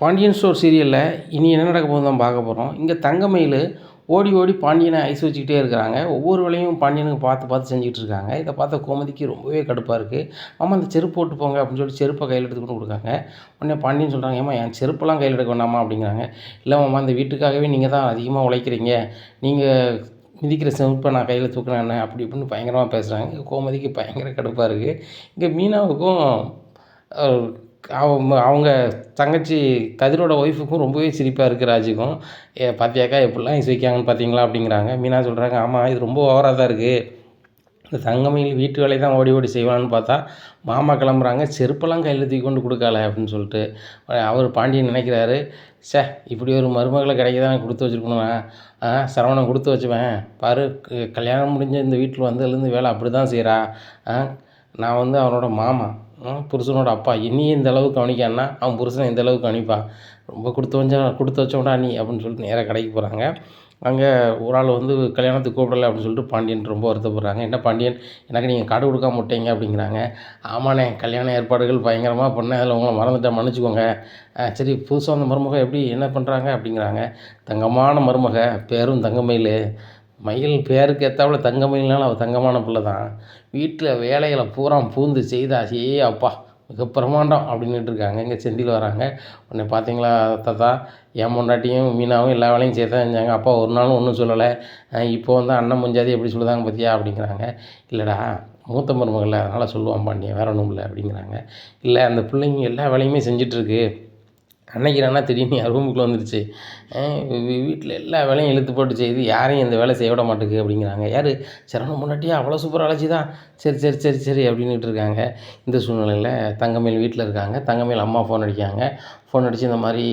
Pandian store சீரியலில் இனி என்ன நடக்க போகுது தான் பார்க்க போகிறோம் இங்கே தங்கமயில் ஓடி ஓடி பாண்டியனை ஐஸ் வச்சுக்கிட்டே இருக்கிறாங்க. ஒவ்வொரு வேலையும் பாண்டியனுக்கு பார்த்து பார்த்து செஞ்சுட்டு இருக்காங்க. இதை பார்த்த கோமதிக்கு ரொம்பவே கடுப்பாக இருக்குது மாமா அந்த செருப்பு போட்டு போங்க அப்படின்னு சொல்லி செருப்பை கையில் எடுத்துக்கிட்டு கொடுக்காங்க. உடனே பாண்டியன் சொல்கிறாங்க ஏமா என் செருப்பெல்லாம் கையில் எடுக்க வேண்டாமா அப்படிங்கிறாங்க. இல்லை மாமா இந்த வீட்டுக்காகவே நீங்கள் தான் அதிகமாக உழைக்கிறீங்க. நீங்கள் மிதிக்கிற செருப்பை நான் கையில் தூக்கினேன் அப்படி இப்படின்னு பயங்கரமாக பேசுகிறாங்க கோமதிக்கு பயங்கர கடுப்பாக இருக்குது இங்கே மீனாவுக்கும் அவங்க அவங்க தங்கச்சி கதிரோட ஒய்ஃபுக்கும் ரொம்பவே சிரிப்பாக இருக்குது ராஜுக்கும். ஏ பார்த்தியாக்கா எப்படிலாம் இசைக்காங்கன்னு பார்த்தீங்களா அப்படிங்கிறாங்க. மீனா சொல்கிறாங்க ஆமாம் இது ரொம்ப ஓவராக தான் இருக்குது இந்த தங்கமையில் வீட்டு வேலையை தான் ஓடி ஓடி செய்வான்னு பார்த்தா மாமா கிளம்புறாங்க செருப்பெல்லாம் கையில் தூக்கி கொண்டு கொடுக்கல அப்படின்னு சொல்லிட்டு அவர் பாண்டியன் நினைக்கிறாரு. சே இப்படி ஒரு மருமகளை கிடைக்க தான் கொடுத்து வச்சுருக்கணும்? ஆ சரவணன் கொடுத்து வச்சுவேன் பாரு கல்யாணம் முடிஞ்ச இந்த வீட்டில் வந்ததுலேருந்து வேலை அப்படி தான் செய்கிறா ஆ நான் வந்து அவனோட மாமா. புருஷனோட அப்பா. என்னையும் இந்த அளவுக்கு கவனிக்கான்னா அவன் புருஷனை இந்த அளவுக்கு கவனிப்பான் ரொம்ப கொடுத்து வச்ச கொடுத்து வச்சோடா நீ அப்படின்னு சொல்லிட்டு நேராக கடைக்கு போகிறாங்க அங்கே ஒரு ஆள் வந்து கல்யாணத்துக்கு கூப்பிடலை அப்படின்னு சொல்லிட்டு பாண்டியன் ரொம்ப வருத்தப்படுறாங்க. என்ன பாண்டியன்? எனக்கு நீங்கள் காடு கொடுக்காம விட்டீங்க அப்படிங்கிறாங்க. ஆமாண்ணே கல்யாண ஏற்பாடுகள் பயங்கரமாக பண்ணேன். அதில் உங்களை மறந்துட்டேன் மன்னிச்சுக்கோங்க. சரி புதுசாக அந்த மருமக எப்படி என்ன பண்ணுறாங்க அப்படிங்கிறாங்க. தங்கமான மருமக பேரும் தங்கமயில். மயில் பேருக்கு ஏற்றாப்புல தங்கமயில்னாலும் அவள் தங்கமான பிள்ளை தான் வீட்டில் வேலைகளை பூரா பூந்து செய்தா ஏ அப்பா மிக பிரமாண்டம் அப்படின்னுட்டு இருக்காங்க. இங்கே செந்தில் வராங்க. உடனே பார்த்தீங்களா தாத்தா? என் பொண்டாட்டியும் மீனாவும் எல்லா வேலையும் சேர்த்து செஞ்சாங்க. அப்பா ஒரு நாளும் ஒன்றும் சொல்லலை. இப்போ வந்து அண்ணன் முஞ்சாதி எப்படி சொல்லுதாங்க பார்த்தியா அப்படிங்கிறாங்க. இல்லைடா மூத்த மருமகள் அதனால் சொல்லுவான் பாண்டியன் வேற ஒன்றும் இல்லை அப்படிங்கிறாங்க. இல்லை அந்த பிள்ளைங்க எல்லா வேலையுமே செஞ்சிட்ருக்கு அன்னைக்கு என்ன திடீர்னு என் ரூமுக்குள்ளே வந்துருச்சு. வீட்டில் எல்லா வேலையும் இழுத்து போட்டு செய்து யாரையும் இந்த வேலை செய்ய விட மாட்டேங்குது அப்படிங்கிறாங்க. யார்? சரவணன் முன்னாடியே அவ்வளோ சூப்பர் அழைச்சி தான் சரி சரி சரி சரி அப்படின்னுட்டு இருக்காங்க. இந்த சூழ்நிலையில் தங்கமேல் வீட்டில் இருக்காங்க. தங்கமேல் அம்மா ஃபோன் அடிக்காங்க ஃபோன் அடித்து இந்த மாதிரி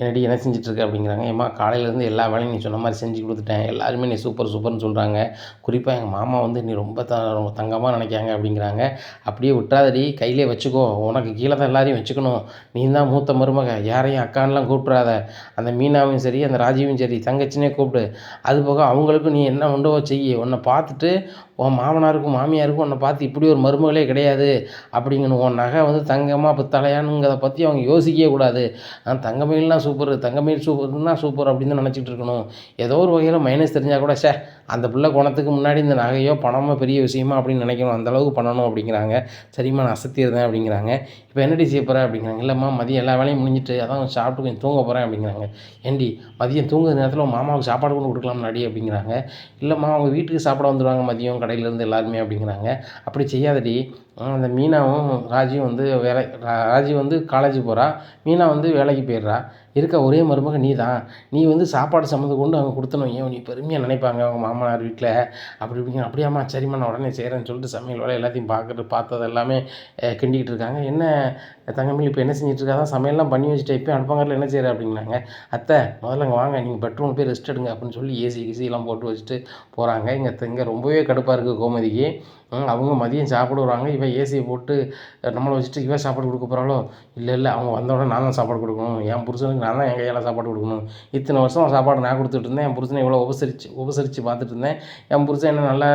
என்னடி என்ன செஞ்சிட்ருக்க அப்படிங்கிறாங்க. ஏம்மா காலையிலேருந்து எல்லா வேலையும் நீ சொன்ன மாதிரி செஞ்சு கொடுத்துட்டேன். எல்லாருமே நீ சூப்பர் சூப்பர்னு சொல்கிறாங்க குறிப்பாக எங்கள் மாமா வந்து நீ ரொம்ப த ரொம்ப தங்கமாக நினைக்காங்க அப்படிங்கிறாங்க. அப்படியே விட்டுறாதடி கையிலே வச்சுக்கோ. உனக்கு கீழே தான் எல்லாரையும் வச்சுக்கணும். நீ தான் மூத்த மருமக. யாரையும் அக்கான்லாம் கூப்பிட்றாத அந்த மீனாவும் சரி அந்த ராஜீவும் சரி தங்கச்சினே கூப்பிடு. அது போக அவங்களுக்கும் நீ என்ன உண்டோ செய்ய உன்னை பார்த்துட்டு உன் மாமனாருக்கும் மாமியாருக்கும் உன்னை பார்த்து இப்படி ஒரு மருமகளே கிடையாது. அப்படிங்கணும் உன் நகை வந்து தங்கமாக இப்போ தலையானுங்கிறத பற்றி அவங்க யோசிக்கவே கூடாது. ஆனால் தங்கமையிலாம் சூப்பர் தங்கமயில் சூப்பர்னா சூப்பர் அப்படின்னு தான் நினச்சிட்டு இருக்கணும். ஏதோ ஒரு வகையில் மைனஸ் தெரிஞ்சால் கூட சே அந்த பிள்ளை குணத்துக்கு முன்னாடி இந்த நகையோ பணமோ பெரிய விஷயமா அப்படின்னு நினைக்கணும். அந்த அளவுக்கு பண்ணணும் அப்படிங்கிறாங்க. சரிம்மா நான் அசத்திடுறேன் அப்படிங்கிறாங்க. இப்போ என்னடி செய்ய போகிறேன் அப்படிங்கிறாங்க. இல்லைம்மா மதியம் எல்லா வேலையும் முடிஞ்சிட்டு அதான் சாப்பிட்டு கொஞ்சம் தூங்க போகிறேன் அப்படிங்கிறாங்க. ஏண்டி மதியம் தூங்குற நேரத்தில் மாமாவுக்கு சாப்பாடு கொண்டு கொடுக்கலாம் நடி அப்படிங்கிறாங்க. இல்லைம்மா அவங்க வீட்டுக்கு சாப்பிட வந்துடுவாங்க மதியம் கடையிலேருந்து எல்லாருமே அப்படிங்கிறாங்க. அப்படி செய்யாதடி. அந்த மீனாவும் ராஜியும் வந்து வேலை ரா- ராஜி வந்து காலேஜ் போகிறா மீனா வந்து வேலைக்கு போயிடுறா. இருக்க ஒரே மருமக நீ தான் நீ வந்து சாப்பாடு சம்மந்து கொண்டு அவங்க கொடுத்தணும் ஏன் நீ பெருமையாக நினைப்பாங்க அவங்க மாமா மாமனார் வீட்டில் அப்படி இப்படிங்க அப்படியாம்மா சரிம்மா நான் உடனே செய்கிறேன்னு சொல்லிட்டு சமையல் வேலை எல்லாத்தையும் பார்க்குறது பார்த்தது எல்லாமே கிண்டிக்கிட்டு இருக்காங்க. என்ன தங்கமயில் இப்போ என்ன செஞ்சுட்டு தான் சமையல்லாம் பண்ணி வச்சுட்டு இப்போ அடுப்பங்கரில் என்ன செய்கிற அப்படிங்கிறாங்க அத்தை முதல்ல அங்கே வாங்க நீங்கள் பெட்ரூம் போய் ரெஸ்ட் எடுங்க அப்படின்னு சொல்லி ஏசி கிசிலாம் போட்டு வச்சுட்டு போகிறாங்க இங்கே இங்கே ரொம்பவே கடுப்பாக இருக்குது கோமதிக்கு. அவங்க மதியம் சாப்பிட வராங்க இவன் ஏசியை போட்டு நம்மளை வச்சுட்டு இவன் சாப்பாடு கொடுக்க போகிறாளோ இல்லை இல்லை அவங்க வந்த உடனே நான் தான் சாப்பாடு கொடுக்கணும். என் புருஷனுக்கு நான் தான் என் கையால் சாப்பாடு கொடுக்கணும். இத்தனை வருஷம் சாப்பாடு நான் கொடுத்துட்டு இருந்தேன். என் புருஷனை இவ்வளோ உபசரித்து உபசரித்து பார்த்துட்டு இருந்தேன். என் புருஷன் என்ன நல்லா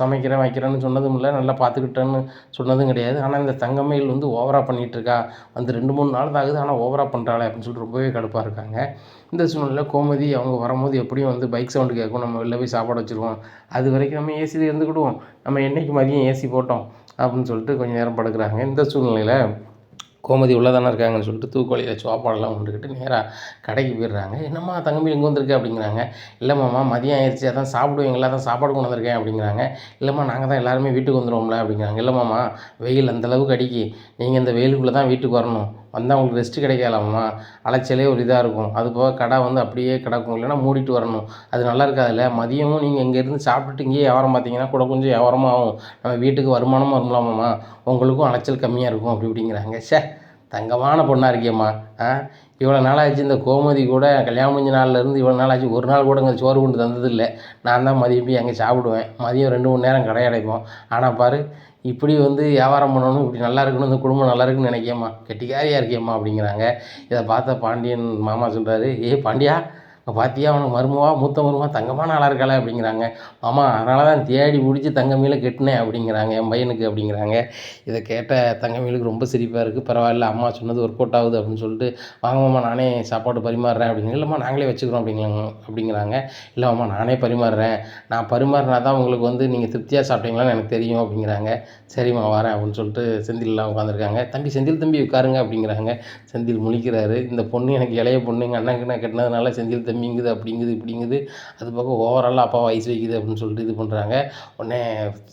சமைக்கிறேன் வைக்கிறேன்னு சொன்னதும் இல்லை. நல்லா பார்த்துக்கிட்டேன்னு சொன்னதும் கிடையாது. ஆனால் இந்த தங்கமயில் வந்து ஓவராக பண்ணிகிட்டு இருக்கா. வந்து ரெண்டு மூணு நாள் தான் ஆகுது. ஆனால் ஓவராக பண்ணுறாளே அப்படின்னு சொல்லிட்டு ரொம்பவே கடுப்பாக இருக்காங்க. இந்த சூழ்நிலையில் கோமதி அவங்க வரும்போது எப்படியும் வந்து பைக் சவுண்டு கேட்கும். நம்ம வெளில போய் சாப்பாடு வச்சுருவோம். அது வரைக்கும் நம்ம ஏசியில் இருந்துக்கிடுவோம். நம்ம என்றைக்கு மதியம் ஏசி போட்டோம் அப்படின்னு சொல்லிட்டு கொஞ்சம் நேரம் படுக்கிறாங்க. இந்த சூழ்நிலையில் கோமதி உள்ளே தானே இருக்காங்கன்னு சொல்லிட்டு தூக்குவலியில் சோப்பாடெல்லாம் கொண்டுக்கிட்டு நேராக கடைக்கு போயிடுறாங்க. என்னம்மா தங்கமயில் இங்கே வந்திருக்கு? அப்படிங்கிறாங்க. இல்லைம்மாம்மா மதியம் ஆயிடுச்சு. அதான் சாப்பிடுவீங்களா? தான் சாப்பாடு கொண்டு வந்திருக்கேன் அப்படிங்கிறாங்க. இல்லைம்மா நாங்கள் தான் எல்லாருமே வீட்டுக்கு வந்துடுவோம்ல அப்படிங்கிறாங்க. இல்லைம்மாம்மா வெயில் அந்த அளவுக்கு அடிக்கி. நீங்கள் இந்த வெயிலுக்குள்ளே தான் வீட்டுக்கு வரணும். வந்தால் உங்களுக்கு ரெஸ்ட்டு கிடைக்கலாமா அலைச்சலே ஒரு இதாக இருக்கும். அது போக கடை வந்து அப்படியே கிடக்கும். இல்லைன்னா மூடிட்டு வரணும். அது நல்லா இருக்காதுல்ல? மதியமும் நீங்கள் இங்கேருந்து சாப்பிட்டுட்டு இங்கேயே வியாபாரம் பார்த்தீங்கன்னா கூட கொஞ்சம் வியாபாரமாக ஆகும். நம்ம வீட்டுக்கு வருமானமும் வரலாமாம்மா? உங்களுக்கும் அலைச்சல் கம்மியாக இருக்கும் அப்படி இப்படிங்கிறாங்க. ச்சே தங்கமான பொண்ணாக இருக்கேம்மா ஆ? இவ்வளோ நாளாச்சு இந்த கோமதி கூட கல்யாணம் முடிஞ்ச நாள்லேருந்து இவ்வளோ நாளாச்சு ஒரு நாள் கூட இங்கே சோறு கொண்டு தந்ததில்லை. நான் தான் மதியம் போய் அங்கே சாப்பிடுவேன். மதியம் ரெண்டு மணி நேரம் கடை அடைப்போம். ஆனால் பாரு இப்படி வந்து வியாபாரம் பண்ணணும் இப்படி நல்லா இருக்கணும் இந்த குடும்பம் நல்லா இருக்குன்னு நினைக்கியம்மா. கெட்டிக்காரியாக இருக்கியம்மா அப்படிங்கிறாங்க. இதை பார்த்த பாண்டியன் மாமா சொல்கிறாரு ஏ பாண்டியா பார்த்தியா அவனை மருமவா மூத்த மருமவா தங்கமான ஆளாக இருக்காளே அப்படிங்கிறாங்க. ஆமாம் அதனால தான் தேடி பிடிச்சி தங்கமீல கட்டினேன் அப்படிங்கிறாங்க என் பையனுக்கு அப்படிங்கிறாங்க. இதை கேட்ட தங்கமீலுக்கு ரொம்ப சிரிப்பாக இருக்குது பரவாயில்ல அம்மா சொன்னது ஒர்க் அவுட் ஆகுது அப்படின்னு சொல்லிட்டு வாங்கம்மா நானே சாப்பாடு பரிமாறுறேன். அப்படிங்கிற இல்லைம்மா நாங்களே வச்சுக்கிறோம். அப்படிங்கிறாங்க அப்படிங்கிறாங்க. இல்லைம்மா நானே பரிமாறுறேன். நான் பரிமாறினா தான் உங்களுக்கு வந்து நீங்கள் திருப்தியாக சாப்பிட்டீங்களான்னு எனக்கு தெரியும். அப்படிங்கிறாங்க. சரிம்மா வரேன். அப்படின்னு சொல்லிட்டு செந்தில்லாம் உட்காந்துருக்காங்க தம்பி செந்தில் தம்பி உட்காருங்க. அப்படிங்கிறாங்க. செந்தில் முழிக்கிறாரு. இந்த பொண்ணு எனக்கு இளைய பொண்ணு எங்கள் அண்ணன் கட்டினதுனால செந்தில் தம்பி மீங்குது அப்படிங்குது இப்படிங்குது. அது பக்கம் ஓவராலாக அப்பா வயசு வைக்குது அப்படின்னு சொல்லிட்டு இது பண்ணுறாங்க உடனே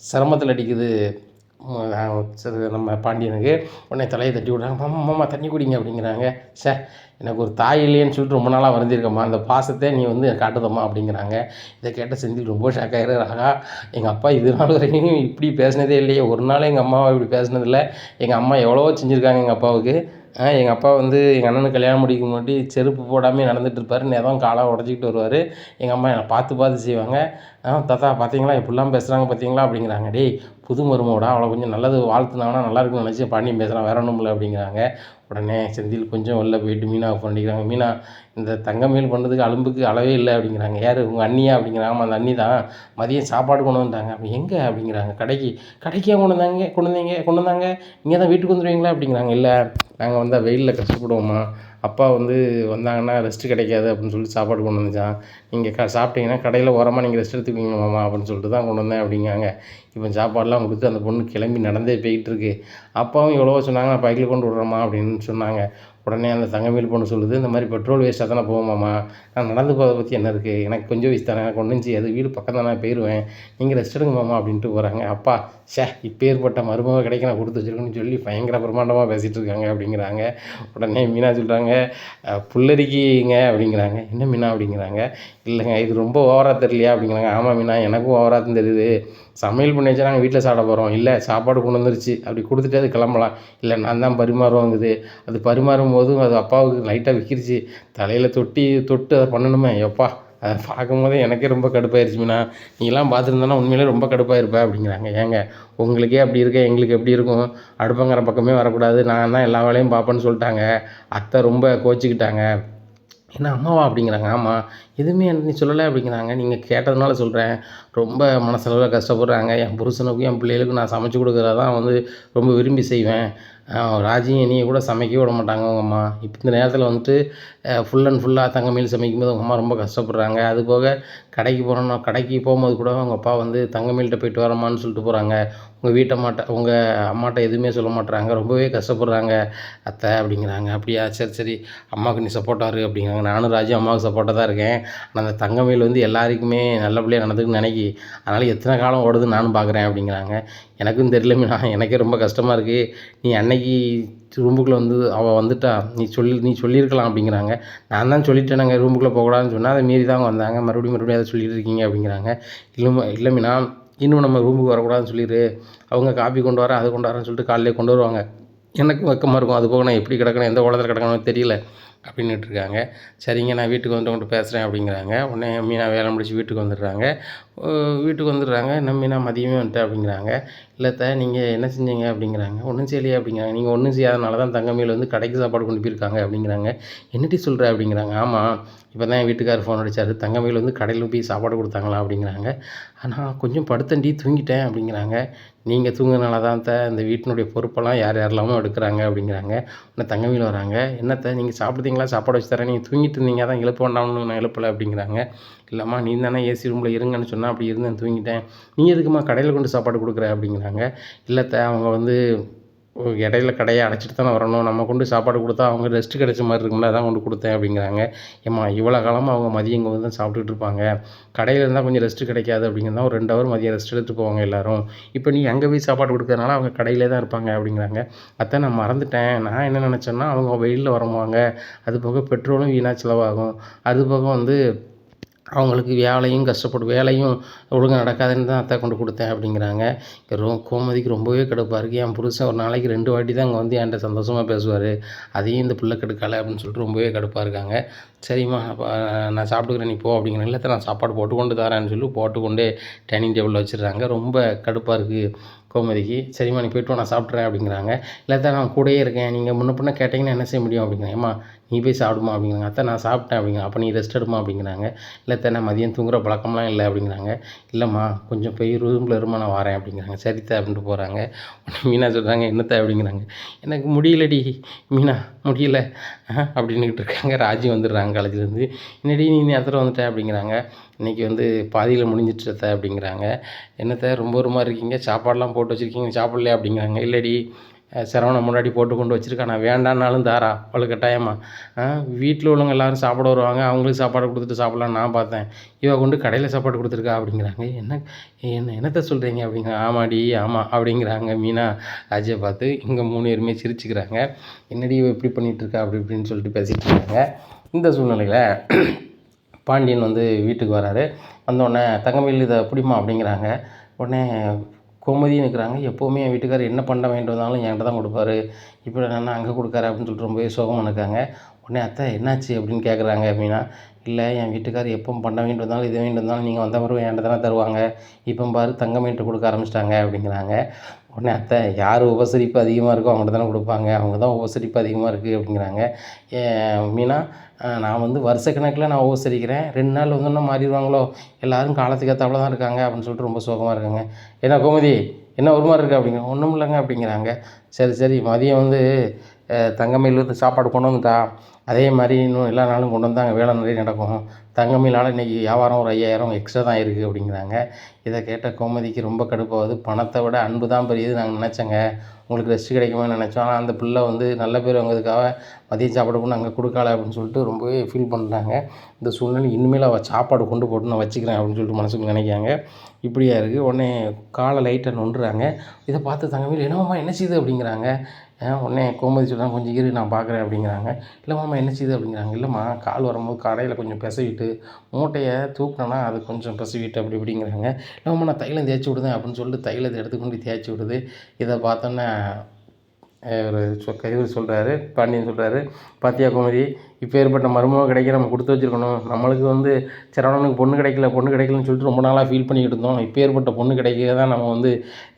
சிரமத்தில் அடிக்குது நம்ம பாண்டியனுக்கு. உடனே தலையை தட்டி விடுறாங்க. மாமா மாமா தண்ணி குடிங்க அப்படிங்கிறாங்க. சே எனக்கு ஒரு தாய் இல்லையேன்னு சொல்லிட்டு ரொம்ப நாளாக வருந்திருக்கம்மா. அந்த பாசத்தை நீ வந்து காட்டுதம்மா அப்படிங்கிறாங்க. இதை கேட்ட செந்தில் ரொம்ப ஷாக் ஆகிறாரா எங்கள் அப்பா இது நாள் வரைக்கும் இப்படி பேசினதே இல்லையே. ஒரு நாள் எங்கள் அம்மாவை இப்படி பேசினதில்லை. எங்கள் அம்மா எவ்வளவோ செஞ்சுருக்காங்க எங்கள் அப்பாவுக்கு. எங்கள் அப்பா வந்து எங்கள் அண்ணனுக்கு கல்யாணம் முடிக்க முன்னாடி செருப்பு போடாமல் நடந்துகிட்டு இருப்பார். நேரம் காலாக உடச்சிக்கிட்டு வருவார். எங்கள் அம்மா என்னை பார்த்து பார்த்து செய்வாங்க. தாத்தா பார்த்தீங்களா இப்படிலாம் பேசுகிறாங்க பார்த்தீங்களா அப்படிங்கிறாங்க. டேய் புது மருமோடா அவளை கொஞ்சம் நல்லது வாழ்த்துனாங்கன்னா நல்லா இருக்கும்னு நினச்சி பண்ணி பேசுகிறான் வேற ஒன்றும் இல்லை. அப்படிங்கிறாங்க. உடனே செந்தில் கொஞ்சம் வெளில போயிட்டு மீனா பண்ணிக்கிறாங்க மீனா இந்த தங்கமயில் பண்ணுறதுக்கு அலும்புக்கு அளவே இல்லை அப்படிங்கிறாங்க. யார்? உங்கள் அண்ணியா? அப்படிங்கிறாங்க ஆமாம் அந்த அண்ணி தான். மதியம் சாப்பாடு கொண்டு வந்தாங்க. அப்படி எங்கே அப்படிங்கிறாங்க. கடைக்கு கடைக்கே கொண்டு வந்தாங்க கொண்டு வந்தீங்க கொண்டு வந்தாங்க. இங்கே தான் வீட்டுக்கு வந்துடுவீங்களா அப்படிங்கிறாங்க. இல்லை நாங்கள் வந்தால் வெயிலில் கஷ்டப்படுவோம்மா அப்பா வந்து வந்தாங்கன்னா ரெஸ்ட்டு கிடைக்காது அப்படின்னு சொல்லிட்டு சாப்பாடு கொண்டு வந்துச்சான் நீங்கள் க சாப்பிட்டீங்கன்னா கடையில் ஓரமாக நீங்கள் ரெஸ்ட் எடுத்துக்குவீங்க மாமா அப்படின்னு சொல்லிட்டு தான் கொண்டு வந்தேன் அப்படிங்காங்க இப்போ சாப்பாடுலாம் கொடுத்து அந்த பொண்ணு கிளம்பி நடந்தே போய்கிட்டு இருக்கு. அப்பாவும் எவ்வளவோ சொன்னாங்க. நான் பைக்கில் கொண்டு விட்றேம்மா அப்படின்னு சொன்னாங்க. உடனே அந்த தங்கமேல் பொண்ணு சொல்லுது இந்த மாதிரி பெட்ரோல் வேஸ்ட்டாக தானே போவோமாம்மா நான் நடந்து போகிறத பற்றி என்ன இருக்குது எனக்கு கொஞ்சம் வயசு தானே எனக்கு ஒன்றும் செய்யாது வீடு பக்கம் தானே போயிடுவேன் நீங்கள் ரெஸ்ட் எடுங்க மாமா அப்படின்ட்டு போகிறாங்க அப்பா ஷே இப்போ ஏற்பட்ட மருமக கிடைக்க நான் கொடுத்து வச்சிருக்கேன்னு சொல்லி பயங்கர பிரமாண்டமாக பேசிகிட்டு இருக்காங்க அப்படிங்கிறாங்க. உடனே மீனா சொல்கிறாங்க புல்லரிக்கிங்க அப்படிங்கிறாங்க. என்ன மீனா? அப்படிங்கிறாங்க. இல்லைங்க இது ரொம்ப ஓவராக தெரியலையா? அப்படிங்கிறாங்க. ஆமாம் மீனா எனக்கும் ஓவராக தான் தெரியுது. சமையல் பண்ணி வச்சா நாங்கள் வீட்டில் சாப்பிட போகிறோம் இல்லை சாப்பாடு கொண்டு வந்துருச்சு. அப்படி கொடுத்துட்டு அது கிளம்பலாம். இல்லை நான் தான் பரிமாறுவாங்குது. அது பரிமாறும் போதும் அது அப்பாவுக்கு லைட்டாக விக்கிருச்சு. தலையில் தொட்டி தொட்டு அதை பண்ணணுமே. எப்பா அதை பார்க்கும்போதே எனக்கே ரொம்ப கடுப்பாயிருச்சுமிண்ணா நீலாம் பார்த்துருந்தனா உண்மையிலே ரொம்ப கடுப்பாயிருப்ப அப்படிங்கிறாங்க. ஏங்க உங்களுக்கே அப்படி இருக்க எங்களுக்கு எப்படி இருக்கும்? அடுப்பங்கிற பக்கமே வரக்கூடாது. நான் தான் எல்லா வேலையும் பார்ப்பேன்னு சொல்லிட்டாங்க. அத்தை ரொம்ப கோச்சிக்கிட்டாங்க. என்ன அம்மாவா அப்படிங்கிறாங்க. ஆமாம் எதுவுமே எனக்கு நீ சொல்லலை அப்படிங்கிறாங்க. நீங்கள் கேட்டதுனால சொல்கிறேன் ரொம்ப மனசளவில் கஷ்டப்படுறாங்க. என் புருஷனுக்கும் என் பிள்ளைகளுக்கும் நான் சமைச்சு கொடுக்குறதான் வந்து ரொம்ப விரும்பி செய்வேன். ராஜியும் என்னையும் கூட சமைக்கவே விட மாட்டாங்க உங்கள் அம்மா. இப்போ இந்த நேரத்தில் வந்துட்டு ஃபுல் அண்ட் ஃபுல்லாக தங்கமீல் சமைக்கும்போது உங்கள் அம்மா ரொம்ப கஷ்டப்படுறாங்க. அது போக கடைக்கு போகிறோன்னா கடைக்கு போகும்போது கூட அவங்க அப்பா வந்து தங்கமீல்கிட்ட போயிட்டு வரமான்னு சொல்லிட்டு போகிறாங்க உங்கள் வீட்டை மாட்ட உங்கள் அம்மாட்ட எதுவுமே சொல்ல மாட்டுறாங்க. ரொம்பவே கஷ்டப்படுறாங்க. அத்தை அப்படிங்கிறாங்க. அப்படியா? சரி சரி. அம்மாவுக்கு நீ சப்போர்ட்டாக இரு அப்படிங்கிறாங்க. நானும் ராஜு அம்மாவுக்கு சப்போர்ட்டாக தான் இருக்கேன். ஆனால் அந்த தங்கமயில் வந்து எல்லாருக்குமே நல்லபடியாக நடந்துக்குன்னு நினைக்கி அதனால் எத்தனை காலம் ஓடுதுன்னு நானும் பார்க்குறேன் அப்படிங்கிறாங்க. எனக்கும் தெரியல எனக்கே ரொம்ப கஷ்டமாக இருக்குது நீ அன்னைக்கு ரூமுக்குள்ளே வந்து அவள் வந்துட்டா நீ சொல்லி நீ சொல்லியிருக்கலாம் அப்படிங்கிறாங்க. நான் தான் சொல்லிட்டேனாங்க ரூமுக்குள்ளே போகக்கூடாதுன்னு சொன்னால் அதை மீறி தான் அவங்க வந்தாங்க. மறுபடியும் மறுபடியும் அதை சொல்லிட்டு இருக்கீங்க அப்படிங்கிறாங்க. இல்லை இல்லை இன்னும் நம்ம ரூமுக்கு வரக்கூடாதுன்னு சொல்லிடு அவங்க காப்பி கொண்டு வரேன் அது கொண்டு வரேன்னு சொல்லிட்டு காலையிலே கொண்டு வருவாங்க. எனக்கு வெக்கமாக இருக்கும். அது போக நான் எப்படி கிடக்கணும் எந்த உலகத்தில் கிடக்கணும்னு தெரியல அப்படின்னுட்டு இருக்காங்க. சரிங்க நான் வீட்டுக்கு வந்துட்டு உங்கள்கிட்ட பேசுகிறேன் அப்படிங்கிறாங்க. உடனே மீனா வேலை முடிச்சு வீட்டுக்கு வந்துடுறாங்க. வீட்டுக்கு வந்துடுறாங்க. நம்பினா மீனா மதியமே வந்துட்டேன் அப்படிங்கிறாங்க. இல்லைத்த நீங்கள் என்ன செஞ்சீங்க அப்படிங்கிறாங்க. ஒன்றும் செய்யலையே அப்படிங்கிறாங்க. நீங்கள் ஒன்றும் செய்யாதனால தான் தங்கமையில் வந்து கடைக்கு சாப்பாடு கொண்டு போயிருக்காங்க அப்படிங்கிறாங்க. என்னட்டி சொல்கிற அப்படிங்கிறாங்க. ஆமாம் இப்போ தான் என் வீட்டுக்காரர் ஃபோன் அடிச்சார். தங்கமையில் வந்து கடையில் போய் சாப்பாடு கொடுத்தாங்களா அப்படிங்கிறாங்க. ஆனால் கொஞ்சம் படுத்தண்டி தூங்கிட்டேன் அப்படிங்கிறாங்க. நீங்கள் தூங்கினால தான் த இந்த வீட்டினுடைய பொறுப்பெல்லாம் யார் யாரெல்லாமோ எடுக்கிறாங்க அப்படிங்கிறாங்க. இன்னும் தங்கமையில் வராங்க. என்னத்த நீங்கள் சாப்பிடுதீங்களா? சாப்பாடு வச்சு தரேன். நீங்கள் தூங்கிட்டு இருந்தீங்க. தான் எழுப்ப வேண்டாம்னு நான் எழுப்பலை அப்படிங்கிறாங்க. இல்லைம்மா நீ தானே ஏசி ரூமில் இருங்கன்னு சொன்னால் அப்படி இருந்தேன் தூங்கிட்டேன். நீ எதுக்குமா கடையில் கொண்டு சாப்பாடு கொடுக்குற? அப்படிங்கிறாங்க. இல்லைத்த அவங்க வந்து இடையில கடையை அடைச்சிட்டு தானே வரணும். நம்ம கொண்டு சாப்பாடு கொடுத்தா அவங்க ரெஸ்ட் கிடைச்ச மாதிரி இருக்கும்ல அதான் கொண்டு கொடுத்தேன் அப்படிங்கிறாங்க. ஏம்மா இவ்வளோ காலமாக அவங்க மதியம் இங்கே வந்து தான் சாப்பிட்டுட்டு இருப்பாங்க. கடையில் இருந்தால் கொஞ்சம் ரெஸ்ட் கிடைக்காது அப்படிங்கிறதா ஒரு ரெண்டு ஹவர் மதியம் ரெஸ்ட் எடுத்து போவாங்க எல்லோரும். இப்போ நீ அங்கே போய் சாப்பாடு கொடுக்கறதுனால அவங்க கடையிலே தான் இருப்பாங்க அப்படிங்கிறாங்க. அத்தை நான் மறந்துட்டேன். நான் என்ன நினச்சேன்னா அவங்க வெயிலில் வரமாங்க. அது போக பெட்ரோலும் வீணாக செலவாகும். அது போக வந்து அவங்களுக்கு வேலையும் கஷ்டப்படும் வேலையும் ஒழுங்காக நடக்காதுன்னு தான் அத்தை கொண்டு கொடுத்தேன் அப்படிங்கிறாங்க. ரோ கோமதிக்கு ரொம்பவே கடுப்பாக இருக்குது என் புருஷன் ஒரு நாளைக்கு ரெண்டு வாட்டி தான் அங்கே வந்து என்கிட்ட சந்தோஷமாக பேசுவார். அதையும் இந்த பிள்ளை கெடுக்கலை அப்படின்னு சொல்லிட்டு ரொம்பவே கடுப்பாக இருக்காங்க. சரிம்மா நான் சாப்பிட்டுக்கிறேன் நீ போ அப்படிங்கிற இல்லை நான் சாப்பாடு போட்டு கொண்டு தரேன்னு சொல்லி போட்டுக்கொண்டே டைனிங் டேபிளில் வச்சிடுறாங்க. ரொம்ப கடுப்பாக இருக்குது கோமதிக்கு சரிம்மா நீ போய்ட்டு நான் சாப்பிட்றேன் அப்படிங்கிறாங்க. இல்லை நான் கூடயே இருக்கேன். நீங்கள் முன்ன பின்ன கேட்டிங்கன்னா என்ன செய்ய முடியும்? அப்படிங்கிறேன் ஏமா நீ போய் சாப்பிடுமா அப்படிங்கிறாங்க. அத்தை நான் சாப்பிட்டேன் அப்படிங்கிறாங்க அப்போ நீ ரெஸ்ட் எடுமா அப்படிங்கிறாங்க. இல்லை நான் மதியம் தூங்குற பழக்கம்லாம் இல்லை அப்படிங்கிறாங்க. இல்லைம்மா கொஞ்சம் போய் ரூமில் இருமா நான் வரேன் அப்படிங்கிறாங்க. சரித்தா அப்படின்ட்டு போகிறாங்க உடனே மீனா சொல்கிறாங்க என்னத்தை அப்படிங்கிறாங்க. எனக்கு முடியலடி மீனா முடியல. அப்படின்னுக்கிட்டு இருக்காங்க. ராஜி வந்துடுறாங்க காலேஜ்லேருந்து என்னடி நீ நேரத்தில் வந்துட்டேன் அப்படிங்கிறாங்க. இன்றைக்கி வந்து பாதியில் முடிஞ்சிட்டு அப்படிங்கிறாங்க. என்னத்த ரொம்ப ஒரு மாதிரி இருக்கீங்க. சாப்பாடெலாம் போட்டு வச்சுருக்கீங்க. சாப்பிட்லையா அப்படிங்கிறாங்க. இல்லடி அஹ் முன்னாடி போட்டு கொண்டு வச்சுருக்கா. நான் வேண்டான்னாலும் தாரா அவளுக்கு கட்டாயமா? வீட்டில் உள்ளவங்க எல்லாரும் சாப்பிட வருவாங்க. அவங்களுக்கு சாப்பாடு கொடுத்துட்டு சாப்பிட்லான்னு நான் பார்த்தேன். இவ கொண்டு கடையில் சாப்பாடு கொடுத்துருக்கா அப்படிங்கிறாங்க. என்ன என்ன என்னத்த சொல்கிறீங்க அப்படிங்கிற ஆமாடி ஆமாம் அப்படிங்கிறாங்க மீனா. ராஜியை பார்த்து இங்கே மூணு பேருமே சிரிச்சுக்கிறாங்க. என்னடி இவ இப்படி பண்ணிகிட்ருக்கா அப்படி இப்படின்னு சொல்லிட்டு பேசிகிட்டு இருக்காங்க. இந்த சூழ்நிலையில் பாண்டியன் வந்து வீட்டுக்கு வராரு. வந்தோடனே தங்கமயில் இதை பிடிமா அப்படிங்கிறாங்க. உடனே கோமதியும் நிற்கிறாங்க எப்போவுமே என் வீட்டுக்காரர் என்ன பண்ண வேண்டும் வந்தாலும் என்கிட்ட தான் கொடுப்பாரு. இப்போ என்னென்னா அங்கே கொடுக்காரு? அப்படின்னு சொல்லிட்டு ரொம்பவே சோகமாக இருக்காங்க. உடனே அத்தை என்னாச்சு? அப்படின்னு கேட்குறாங்க மீனா. இல்லை என் வீட்டுக்காரர் எப்போ பண்ண வேண்டி வந்தாலும் இது வேண்டி வந்தாலும் நீங்கள் வந்த பிறகு என்கிட்ட தானே தருவாங்க. இப்போ பாரு தங்கமேட்டு கொடுக்க ஆரம்பிச்சிட்டாங்க. அப்படிங்கிறாங்க. உடனே அத்தை யார் உபசரிப்பு அதிகமாக இருக்கோ அவங்கள்ட்ட தானே கொடுப்பாங்க. அவங்க தான் உபசரிப்பு அதிகமாக இருக்குது அப்படிங்கிறாங்க. ஏன் மீனா நான் வந்து வருஷக்கணக்கில் நான் உபசரிக்கிறேன். ரெண்டு நாள் வந்து மாறிடுவாங்களோ? எல்லாரும் காலத்துக்கு ஏற்றாப்புல தான் இருக்காங்க அப்படின்னு சொல்லிட்டு ரொம்ப சோகமாக இருக்காங்க. என்ன கோமதி என்ன ஒரு மாதிரி இருக்குது அப்படிங்கிற ஒன்றும் இல்லைங்க அப்படிங்கிறாங்க. சரி சரி மதியம் வந்து தங்கமையிலிருந்து சாப்பாடு கொண்டு வந்துட்டா? அதே மாதிரி இன்னும் எல்லா நாளும் கொண்டு வந்தாங்க வேலை நிறைய நடக்கும். தங்கமயிலால் இன்றைக்கி வியாபாரம் ஒரு ஐயாயிரம் எக்ஸ்ட்ரா தான் இருக்குது அப்படிங்கிறாங்க. இதை கேட்ட கோமதிக்கு ரொம்ப கடுப்பாகுது. பணத்தை விட அன்பு தான் பெரியது நாங்கள் நினச்சோங்க. உங்களுக்கு ரெஸ்ட் கிடைக்குமான்னு நினச்சோம். ஆனால் அந்த பிள்ளை வந்து நல்ல பேர் வாங்கிறதுக்காக மதியம் சாப்பாடு கொண்டு அங்கே கொடுக்கல அப்படின்னு சொல்லிட்டு ரொம்பவே ஃபீல் பண்ணுறாங்க இந்த சூழ்நிலை இனிமேல் அவள் சாப்பாடு கொண்டு போட்டு நான் வச்சுக்கிறேன் அப்படின்னு சொல்லிட்டு மனசுக்கு நினைக்காங்க இப்படியா இருக்குது உடனே காலை லைட்டாக நொண்டுறாங்க இதை பார்த்து தங்கமயில் என்னம்மா என்ன செய்யுது அப்படிங்கிறாங்க. உடனே கோமதி சொல்கிறாங்க கொஞ்சம் இரு நான் பார்க்குறேன் அப்படிங்கிறாங்க. இல்லை மாமா என்ன செய்யுது அப்படிங்கிறாங்க. இல்லைம்மா கால் வரும்போது கடையில் கொஞ்சம் பிசவிட்டு மூட்டையை தூக்கினோன்னா அது கொஞ்சம் பிசவிட்டு அப்படி இப்படிங்கிறாங்க. இல்லைம்மா நான் தைலம் தேய்ச்சி விடுதேன் அப்படின்னு சொல்லிட்டு தைலத்தை எடுத்துக்கொண்டு தேய்ச்சி விடுது. இதை பார்த்தோன்னே ஒரு சொ கைவர் சொல்கிறாரு பாண்டியன் சொல்கிறாரு பாத்தியா கோமதி இப்போ ஏற்பட்ட மருமகம் கிடைக்க நம்ம கொடுத்து வச்சுருக்கணும். நம்மளுக்கு வந்து சரவணனுக்கு பொண்ணு கிடைக்கல பொண்ணு கிடைக்கலன்னு சொல்லிட்டு ரொம்ப நாளாக ஃபீல் பண்ணிக்கிட்டு இருந்தோம். இப்போ ஏற்பட்ட பொண்ணு கிடைக்க தான் நம்ம வந்து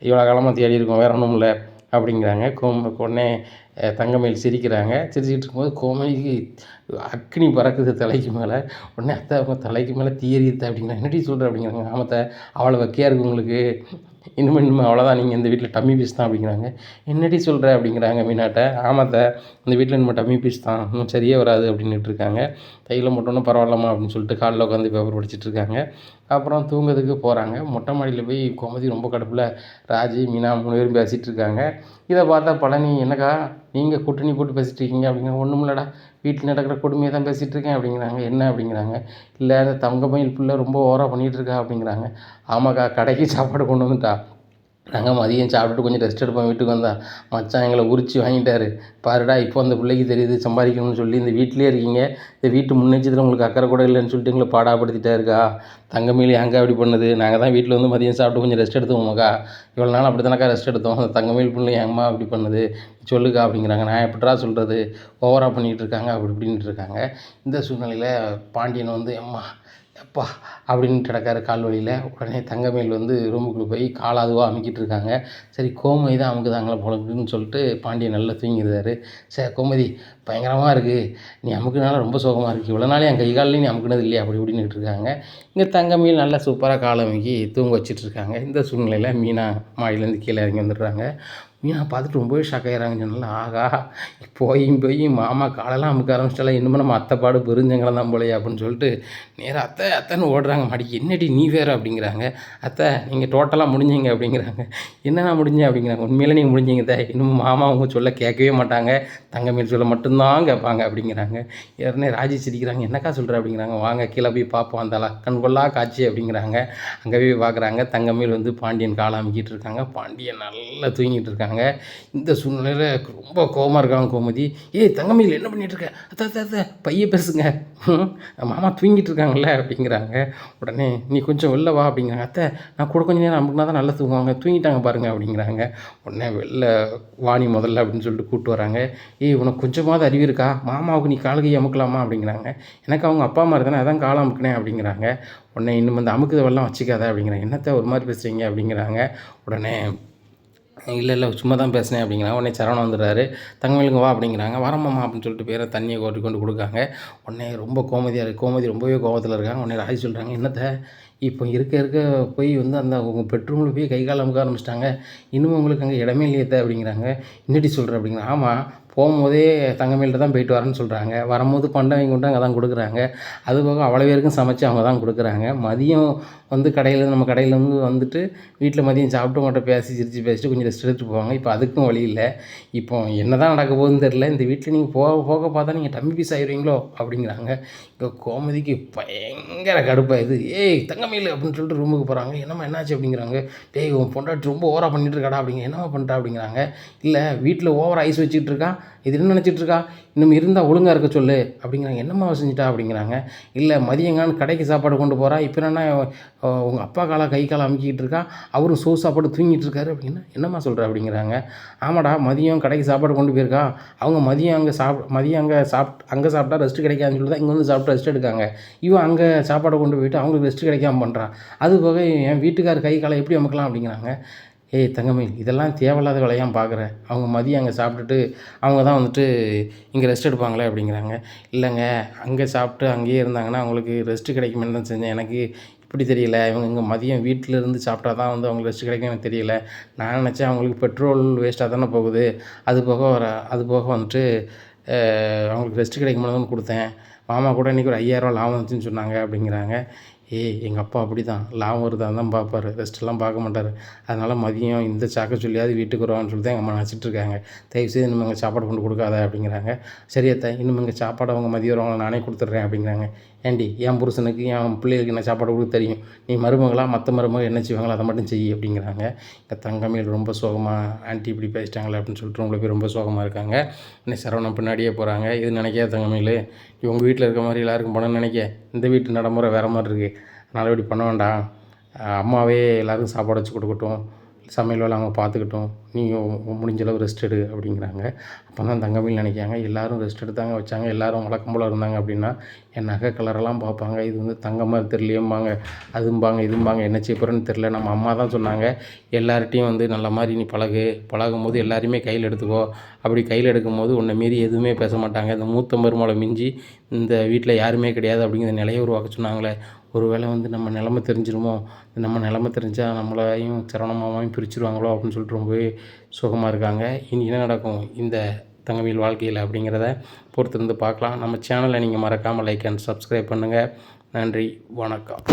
இவ்வளோ காலமாக தேடி இருக்கோம் வேற ஒன்றும் இல்லை. அப்படிங்கிறாங்க. கோம உடனே அஹ், தங்கமயில் சிரிக்கிறாங்க. சிரிச்சிட்டு இருக்கும்போது கோமதிக்கு அக்னி பறக்குது தலைக்கு மேலே. உடனே அத்தை அவங்க தலைக்கு மேலே தீயறியத்தை அப்படிங்கிறாங்க. என்னடி சொல்கிற அப்படிங்கிறாங்க. ஆமத்தை அவ்வளோ வக்கையாக இருக்கு உங்களுக்கு? இனிமே இனிமே அவ்வளோதான் நீங்கள் இந்த வீட்டில் டம்மி பீஸ் தான் அப்படிங்கிறாங்க. என்னடி சொல்கிற அப்படிங்கிறாங்க மீனாட்ட. ஆமாத்த இந்த வீட்டில் நம்ம டம்மி பீஸ் தான். இன்னும் சரியே வராது அப்படின்ட்டு இருக்காங்க. தையில் மட்டும் பரவாயில்லம்மா அப்படின்னு சொல்லிட்டு காலைல உட்காந்து பேப்பர் படிச்சிட்டு இருக்காங்க. அப்புறம் தூங்குறதுக்கு போகிறாங்க மொட்டை மாடியில் போய் கோமதி ரொம்ப கடுப்பில் ராஜி மீனா மூணு பேரும் பேசிகிட்டு இருக்காங்க. இதை பார்த்தா பழனி என்னக்கா? நீங்கள் கூட்டணி போட்டு பேசிகிட்டு இருக்கீங்க அப்படிங்கிற ஒன்றும் இல்லைடா வீட்டில் நடக்கிற கொடுமையை தான் பேசிகிட்டு இருக்கேன் அப்படிங்கிறாங்க. என்ன அப்படிங்கிறாங்க? இல்லை அந்த தங்கமயில் பிள்ளை ரொம்ப ஓவராக பண்ணிகிட்டு இருக்கா அப்படிங்கிறாங்க. ஆமாக்கா கடைக்கு சாப்பாடு கொண்டு வந்துட்டா. நாங்கள் மதியம் சாப்பிட்டுட்டு கொஞ்சம் ரெஸ்ட் எடுப்போம் வீட்டுக்கு வந்தால் மச்சான் எங்களை உரிச்சு வாங்கிட்டாரு. பாருடா இப்போ அந்த பிள்ளைக்கு தெரியுது சம்பாதிக்கணும்னு சொல்லி இந்த வீட்டிலே இருக்கீங்க. இந்த வீட்டு முன்னெச்சத்தில் உங்களுக்கு அக்கறை கூட இல்லைன்னு சொல்லிட்டு எங்களை பாடாப்படுத்திட்டாருக்கா? தங்கமேலி அங்கே அப்படி பண்ணுது? நாங்கள் தான் வீட்டில் வந்து மதியம் சாப்பிட்டு கொஞ்சம் ரெஸ்ட் எடுத்துவோமாக்கா இவ்வளோ நாள் அப்படி தானக்கா ரெஸ்ட் எடுத்தோம். அந்த தங்கமேல் பிள்ளை என் அம்மா அப்படி பண்ணுது? சொல்லுக்கா அப்படிங்கிறாங்க. நான் எப்படா சொல்கிறது ஓவராக பண்ணிகிட்டு இருக்காங்க அப்படி இப்படின்ட்டு இருக்காங்க. இந்த சூழ்நிலையில் பாண்டியன் வந்து அம்மா அப்பா அப்படின்ட்டு கிடக்காரு கால் வலியில் உடனே தங்கமயில் வந்து ரூமுக்குள்ளே போய் கால் அதுவாக அமுக்கிட்டு இருக்காங்க. சரி கோமதி தான் அமுக்குதாங்களே அப்படின்னு சொல்லிட்டு பாண்டியன் நல்லா தூங்கிடுறாரு. சரி கோமதி பயங்கரமாக இருக்குது நீ அமுக்குனால ரொம்ப சோகமாக இருக்குது இவ்வளோ நாளே என் கை நீ அமுக்குனது இல்லையா? அப்படி இப்படின்னுட்டு இருக்காங்க. இங்கே தங்கமயில் நல்லா சூப்பராக காலை அமுக்கி தூங்க வச்சிட்டு இருக்காங்க. இந்த சூழ்நிலையில் மீனா மாடியிலேருந்து கீழே இறங்கி வந்துடுறாங்க. மீனா பார்த்துட்டு ரொம்பவே ஷாக் ஆகிறாங்கன்னு சொன்னால ஆகா போயும் போய் மாமா காலெல்லாம் அமுக்க ஆரம்பிச்சிட்டால இன்னும் நம்ம அத்தைப்பாடு பெருஞ்சங்கலம் தான் போலையே அப்படின்னு சொல்லிட்டு நேராக அத்தை அத்தைன்னு ஓடுறாங்க. மாடிக்கு என்னடி நீ வேறு? அப்படிங்கிறாங்க. அத்தை நீங்கள் டோட்டலாக முடிஞ்சீங்க அப்படிங்கிறாங்க. என்னண்ணா முடிஞ்சேன் அப்படிங்கிறாங்க. உண்மையில் நீங்கள் முடிஞ்சீங்க தான் இன்னும் மாமா அவங்க சொல்ல கேட்கவே மாட்டாங்க. தங்கமேல் சொல்ல மட்டும்தான் கேட்பாங்க அப்படிங்கிறாங்க. ஏற்கனவே ராஜி சிரிக்கிறாங்க. என்னக்கா சொல்கிற அப்படிங்கிறாங்க. வாங்க கீழே போய் பார்ப்போம் அந்த கண்கொள்ளா காட்சி அப்படிங்கிறாங்க. அங்கே போய் பார்க்குறாங்க தங்கமேல் வந்து பாண்டியன் காலை அமுக்கிட்டு இருக்காங்க. பாண்டியன் நல்லா தூங்கிட்டு இருக்காங்க. இந்த சூழ்நிலையில் ரொம்ப கோவமாக இருக்காங்க கோமதி. ஏய் தங்கமையில் என்ன பண்ணிகிட்டு இருக்க அத்தை அத்தை பைய பேசுங்க. மாமா தூங்கிட்டு இருக்காங்கல்ல அப்படிங்கிறாங்க. உடனே நீ கொஞ்சம் வெளில வா அப்படிங்கிறாங்க. அத்தை நான் கூட கொஞ்சம் நேரம் அமுக்குனா தான் நல்லா தூங்குவாங்க. தூங்கிட்டாங்க பாருங்க அப்படிங்கிறாங்க. உடனே வெளில வாணி முதல்ல அப்படின்னு சொல்லிட்டு கூப்பிட்டு வராங்க. ஏய் உனக்கு கொஞ்சமாவது அறிவு இருக்கா? மாமாவுக்கு நீ காலகை அமுக்கலாமா? அப்படிங்கிறாங்க. எனக்கு அவங்க அப்பா அம்மா தானே அதான் காலை அமுக்கினேன் அப்படிங்கிறாங்க. உடனே இன்னும் இந்த அமுக்குதவெல்லாம் வச்சுக்காத அப்படிங்கிறாங்க. என்னத்த ஒரு மாதிரி பேசுகிறீங்க அப்படிங்கிறாங்க. உடனே இல்லை இல்லை சும்மா தான் பேசினேன் அப்படிங்கிறாங்க உடனே சரவணன் வந்துடுறாரு. தங்கமயிலுங்க வா அப்படிங்கிறாங்க. வரமாம்மா அப்படின்னு சொல்லிட்டு பேரை தண்ணியை கொட்டி கொண்டு கொடுக்காங்க. உடனே ரொம்ப கோமதியாக இருக்குது கோமதி ரொம்பவே கோவத்தில் இருக்காங்க. உடனே ராஜி சொல்கிறாங்க என்னத்தை? இப்போ இருக்க இருக்க போய் வந்து அந்த உங்கள் பெட்ரூமில் போய் கை கால் அமுக்க ஆரம்பிச்சிட்டாங்க. இன்னும் உங்களுக்கு அங்கே இடமே இல்லையே அப்படிங்கிறாங்க. இன்னட்டி சொல்கிற அப்படிங்கிற ஆமாம் போகும்போதே தங்கமயில்கிட்ட தான் போயிட்டு வரேன்னு சொல்கிறாங்க வரும்போது பண்டவங்க கொண்டு அங்கே தான் கொடுக்குறாங்க. அது போக அவ்வளோ பேருக்கும் சமைச்சு அவங்க தான் கொடுக்குறாங்க. மதியம் வந்து கடையில் நம்ம கடையிலேருந்து வந்துட்டு வீட்டில் மதியம் சாப்பிட்டு உங்கள்கிட்ட பேசி சிரித்து பேசிட்டு கொஞ்சம் ரெஸ்ட் எடுத்துட்டு போவாங்க. இப்போ அதுக்கும் வழி இல்லை. இப்போ என்ன தான் நடக்க போகுதுன்னு தெரில இந்த வீட்டில் நீங்கள் போக போக பார்த்தா நீங்கள் டம்மி பீஸ் ஆயிடுவீங்களோ அப்படிங்கிறாங்க. இப்போ கோமதிக்கு பயங்கர கடுப்பாக இது. ஏய் தங்கமயில் அப்படின்னு சொல்லிட்டு ரூமுக்கு போகிறாங்க என்னம்மா என்னாச்சு அப்படிங்கிறாங்க. டேய் உன் பொண்டாட்டி ரொம்ப ஓவராக பண்ணிட்டு இருக்காடா அப்படிங்க. என்னம்மா பண்ணிட்டா அப்படிங்கிறாங்க. இல்லை வீட்டில் ஓவர் ஐஸ் வச்சுட்டு இருக்கான் இது என்ன நினச்சிட்டு இருக்கா இன்னும் இருந்தால் ஒழுங்காக இருக்க சொல்லு. அப்படிங்கிறாங்க. என்னம்மா செஞ்சுட்டா? அப்படிங்கிறாங்க. இல்லை மதியங்கான்னு கடைக்கு சாப்பாடு கொண்டு போகிறா இப்போ என்னன்னா உங்கள் அப்பா காலை கை காலை அமுக்கிட்டு இருக்கா? அவரும் சோ சாப்பாடு தூங்கிட்டு இருக்காரு. அப்படின்னா என்னம்மா சொல்கிற அப்படிங்கிறாங்க. ஆமாடா மதியம் கடைக்கு சாப்பாடு கொண்டு போயிருக்கா? அவங்க மதியம் அங்கே சாப் மதியம் அங்கே சாப்பிட் அங்கே சாப்பிட்டா ரெஸ்ட் கிடைக்காதுன்னு சொல்லி தான் இங்கே வந்து சாப்பிட்டு ரெஸ்ட் எடுக்காங்க. இவன் அங்கே சாப்பாடை கொண்டு போயிட்டு அவங்களுக்கு ரெஸ்ட் கிடைக்காம பண்ணுறான் அது போக என் வீட்டுக்கார் கை காலை எப்படி அமுக்கலாம்? அப்படிங்கிறாங்க. ஏய் தங்கமயில் இதெல்லாம் தேவையில்லாத வேலையாக பார்க்குறேன் அவங்க மதியம் அங்கே சாப்பிட்டுட்டு அவங்க தான் வந்துட்டு இங்கே ரெஸ்ட் எடுப்பாங்களே அப்படிங்கிறாங்க. இல்லைங்க அங்கே சாப்பிட்டு அங்கேயே இருந்தாங்கன்னா அவங்களுக்கு ரெஸ்ட்டு கிடைக்குமேனு தான் செஞ்சேன். எனக்கு இப்படி தெரியல. இவங்க இங்கே மதியம் வீட்டில் இருந்து சாப்பிட்டா தான் வந்து அவங்களுக்கு ரெஸ்ட் கிடைக்கும் எனக்கு தெரியல. நான் நினச்சேன் அவங்களுக்கு பெட்ரோல் வேஸ்ட்டாக தானே போகுது. அது போக வர அது போக வந்துட்டு அவங்களுக்கு ரெஸ்ட் கிடைக்குமோன்னு தான் கொடுத்தேன். மாமா கூட இன்றைக்கி ஒரு ஐயாயிரரூவா லாபம் வந்துச்சுன்னு சொன்னாங்க அப்படிங்கிறாங்க. ஏய் எங்கள் அப்பா அப்படி தான் லாபம் வருதா தான் பார்ப்பாரு. ரெஸ்ட்டெல்லாம் பார்க்க மாட்டார். அதனால் மதியம் இந்த சாக்க சொல்லியாவது வீட்டுக்கு வருவான்னு சொல்லி தான் எங்கள் அம்மா நினச்சிட்டு இருக்காங்க. தயவுசெய்து இனிமேல் எங்கள் சாப்பாடு கொண்டு கொடுக்காத அப்படிங்கிறாங்க. சரி அத்தை இனிமேல் எங்கள் சாப்பாடு அவங்க மதியம் வருவாங்க நானே கொடுத்துட்றேன் அப்படிங்கிறாங்க. ஏண்டி என் புருஷனுக்கு என் பிள்ளைகளுக்கு என்ன சாப்பாடு கொடுக்க தெரியும்? நீ மருமகளாக மற்ற மருமகள் என்ன செய்வாங்களோ அதை மட்டும் செய் அப்படிங்கிறாங்க. எங்கள் தங்கமேல் ரொம்ப சோகமாக ஆன்ட்டி இப்படி பேசிட்டாங்களே அப்படின்னு சொல்லிட்டு உங்களை போய் ரொம்ப சோகமாக இருக்காங்க. இன்னும் சரவணம் பின்னாடியே போகிறாங்க இது நினைக்காத தங்கமேல். இவங்க உங்கள் வீட்டில் இருக்க மாதிரி எல்லாருக்கும் பண்ணணும்னு நினைக்க. இந்த வீட்டு நடைமுறை வேறு மாதிரி இருக்குது அதனால் இப்படி பண்ண வேண்டாம். அம்மாவே எல்லாருக்கும் சாப்பாடு வச்சு கொடுக்கட்டும். சமையல் வேலை அவங்க பார்த்துக்கிட்டோம். நீங்கள் முடிஞ்சளவு ரெஸ்ட் எடு அப்படிங்கிறாங்க. அப்போ தான் தங்கமில் நினைக்காங்க எல்லோரும் ரெஸ்ட் எடுத்தாங்க வச்சாங்க. எல்லோரும் வழக்கம் போல் இருந்தாங்க அப்படின்னா என் நகை கலரெல்லாம் பார்ப்பாங்க. இது வந்து தங்கமாக தெரியலையேம்பாங்க. அதும்பாங்க இதும்பாங்க. என்ன செய்யப்புறேன்னு தெரில நம்ம அம்மா தான் சொன்னாங்க. எல்லார்ட்டையும் வந்து நல்ல மாதிரி நீ பழகு. பழகும் போது எல்லாருமே கையில் எடுத்துக்கோ. அப்படி கையில் எடுக்கும்போது உன்னை மீறி எதுவுமே பேச மாட்டாங்க. இந்த மூத்த மருமலை மிஞ்சி இந்த வீட்டில் யாருமே கிடையாது அப்படிங்கிற நிலையை உருவாக்க சொன்னாங்களே. ஒருவேளை வந்து நம்ம நிலமை தெரிஞ்சிருமோ? நம்ம நிலமை தெரிஞ்சால் நம்மளையும் சரணமாவையும் பிரிச்சுருவாங்களோ அப்படின்னு சொல்லிட்டு ரொம்பவே சுகமாக இருக்காங்க. இனி என்ன நடக்கும்? இந்த தங்கமயில் வாழ்க்கையில் அப்படிங்கிறத பொறுத்திருந்து பார்க்கலாம். நம்ம சேனலை நீங்கள் மறக்காமல் லைக் அண்ட் சப்ஸ்கிரைப் பண்ணுங்கள் நன்றி. வணக்கம்.